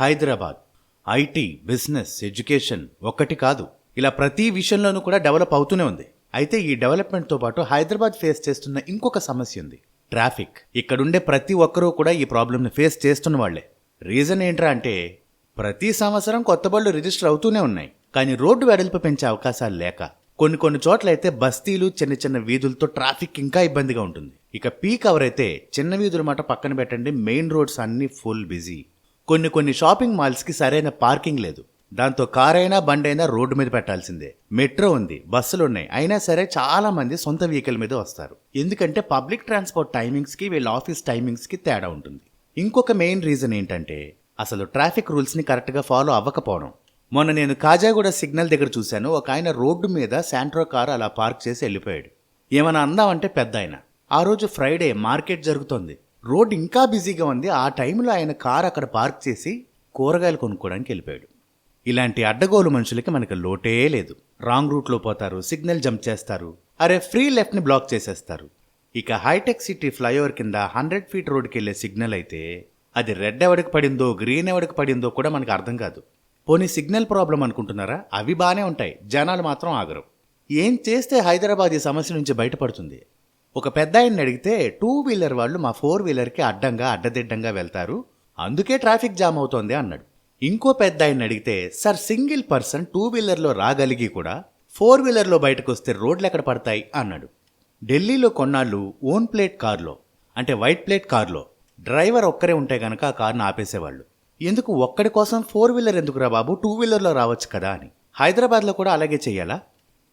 Hyderabad. IT business education ఒక్కటి కాదు. ఇలా ప్రతి విషయంలోనూ కూడా డెవలప్ అవుతూనే ఉంది. అయితే ఈ డెవలప్మెంట్తో పాటు హైదరాబాద్ ఫేస్ చేస్తున్న ఇంకొక సమస్య ఉంది. ట్రాఫిక్. ఇక్కడుండే ప్రతి ఒక్కరూ కూడా ఈ ప్రాబ్లమ్ని ఫేస్ చేస్తున్న వాళ్ళే రీజన్ ఏంట్రా అంటే ప్రతి సంవత్సరం కొత్త బళ్ళు రిజిస్టర్ అవుతూనే ఉన్నాయి. కానీ రోడ్డు వెడల్పు పెంచే అవకాశాలు లేక. కొన్ని కొన్ని చోట్ల అయితే బస్తీలు చిన్న చిన్న వీధులతో ట్రాఫిక్ ఇంకా ఇబ్బందిగా ఉంటుంది. ఇక పీక్ అవర్ అయితే చిన్న వీధుల మాట పక్కన పెట్టండి. మెయిన్ రోడ్స్ అన్ని ఫుల్ బిజీ. కొన్ని కొన్ని షాపింగ్ మాల్స్కి సరైన పార్కింగ్ లేదు. దాంతో కారైనా బండైనా రోడ్డు మీద పెట్టాల్సిందే. మెట్రో ఉంది బస్సులు ఉన్నాయి అయినా సరే చాలా మంది సొంత వెహికల్ మీద వస్తారు. ఎందుకంటే పబ్లిక్ ట్రాన్స్పోర్ట్ టైమింగ్స్కి వీళ్ళ ఆఫీస్ టైమింగ్స్కి తేడా ఉంటుంది. ఇంకొక మెయిన్ రీజన్ ఏంటంటే అసలు ట్రాఫిక్ రూల్స్ని కరెక్ట్గా ఫాలో అవ్వకపోవడం. మొన్న నేను కాజాగూడ సిగ్నల్ దగ్గర చూశాను. ఒక ఆయన రోడ్డు మీద శాంట్రో కారు అలా పార్క్ చేసి వెళ్ళిపోయాడు. ఏమైనా అందామంటే పెద్ద ఆయన ఆ రోజు ఫ్రైడే మార్కెట్ జరుగుతోంది. రోడ్ ఇంకా బిజీగా ఉంది. ఆ టైంలో ఆయన కారు అక్కడ పార్క్ చేసి కూరగాయలు కొనుక్కోవడానికి వెళ్ళిపోయాడు. ఇలాంటి అడ్డగోలు మనుషులకి మనకి లోటే లేదు. రాంగ్ రూట్లో పోతారు సిగ్నల్ జంప్ చేస్తారు అరే ఫ్రీ లెఫ్ట్ని బ్లాక్ చేసేస్తారు. ఇక హైటెక్ సిటీ ఫ్లైఓవర్ కింద హండ్రెడ్ ఫీట్ రోడ్కి వెళ్ళే సిగ్నల్ అయితే అది రెడ్ ఎవడికి పడిందో గ్రీన్ ఎవడికి పడిందో కూడా మనకు అర్థం కాదు. పోనీ సిగ్నల్ ప్రాబ్లం అనుకుంటున్నారా? అవి బాగానే ఉంటాయి. జనాలు మాత్రం ఆగరు. ఏం చేస్తే హైదరాబాద్ ఈ సమస్య నుంచి బయటపడుతుంది? ఒక పెద్ద ఆయన్ని అడిగితే టూ వీలర్ వాళ్ళు మా ఫోర్ వీలర్కి అడ్డంగా అడ్డదిడ్డంగా వెళ్తారు. అందుకే ట్రాఫిక్ జామ్ అవుతోంది అన్నాడు. ఇంకో పెద్ద ఆయన్ని అడిగితే సార్ సింగిల్ పర్సన్ టూ వీలర్లో రాగలిగి కూడా ఫోర్ వీలర్లో బయటకు వస్తే రోడ్లు ఎక్కడ పడతాయి? అన్నాడు. ఢిల్లీలో కొన్నాళ్ళు ఓన్ ప్లేట్ కార్లో అంటే వైట్ ప్లేట్ కార్లో డ్రైవర్ ఒక్కరే ఉంటే గనక ఆ కార్ను ఆపేసేవాళ్ళు. ఎందుకు? ఒక్కడి కోసం ఫోర్ వీలర్ ఎందుకురా బాబు? టూ వీలర్లో రావచ్చు కదా అని. హైదరాబాద్లో కూడా అలాగే చెయ్యాలా?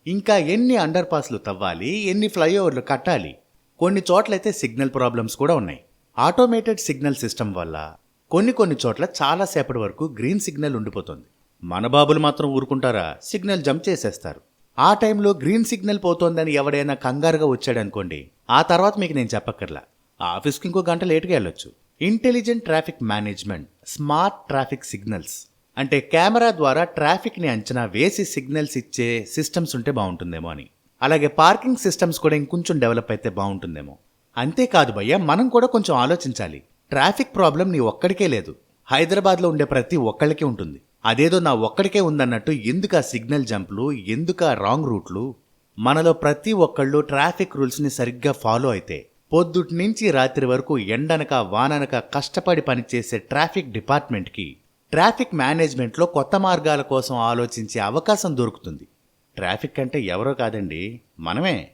ఇంకా ఎన్ని అండర్ పాస్లు తవ్వాలి ఎన్ని ఫ్లైఓవర్లు కట్టాలి కొన్ని చోట్లయితే సిగ్నల్ ప్రాబ్లమ్స్ కూడా ఉన్నాయి. ఆటోమేటెడ్ సిగ్నల్ సిస్టమ్ వల్ల కొన్ని కొన్ని చోట్ల చాలా సేపటి వరకు గ్రీన్ సిగ్నల్ ఉండిపోతుంది. మన బాబులు మాత్రం ఊరుకుంటారా? సిగ్నల్ జంప్ చేసేస్తారు. ఆ టైంలో గ్రీన్ సిగ్నల్ పోతోందని ఎవడైనా కంగారుగా వచ్చాడనుకోండి ఆ తర్వాత మీకు నేను చెప్పక్కర్లా. ఆఫీస్కి ఇంకో గంట లేటుగా వెళ్ళొచ్చు. Intelligent traffic management smart traffic signals అంటే కెమెరా ద్వారా ట్రాఫిక్ని అంచనా వేసి సిగ్నల్స్ ఇచ్చే సిస్టమ్స్ ఉంటే బాగుంటుందేమో అని. అలాగే పార్కింగ్ సిస్టమ్స్ కూడా ఇంకొంచెం డెవలప్ అయితే బాగుంటుందేమో. అంతేకాదు భయ్య మనం కూడా కొంచెం ఆలోచించాలి. ట్రాఫిక్ ప్రాబ్లం నీ ఒక్కడికే లేదు. హైదరాబాద్లో ఉండే ప్రతి ఒక్కళ్ళకి ఉంటుంది. అదేదో నా ఒక్కడికే ఉందన్నట్టు ఎందుకు ఆ సిగ్నల్ జంప్లు ఎందుకు ఆ రాంగ్ రూట్లు? మనలో ప్రతి ఒక్కళ్ళు ట్రాఫిక్ రూల్స్ని సరిగ్గా ఫాలో అయితే పొద్దుటి నుంచి రాత్రి వరకు ఎండనక వాననక కష్టపడి పనిచేసే ట్రాఫిక్ డిపార్ట్మెంట్కి ట్రాఫిక్ మేనేజ్మెంట్లో కొత్త మార్గాల కోసం ఆలోచించే అవకాశం దొరుకుతుంది. ట్రాఫిక్ అంటే ఎవరో కాదండి మనమే.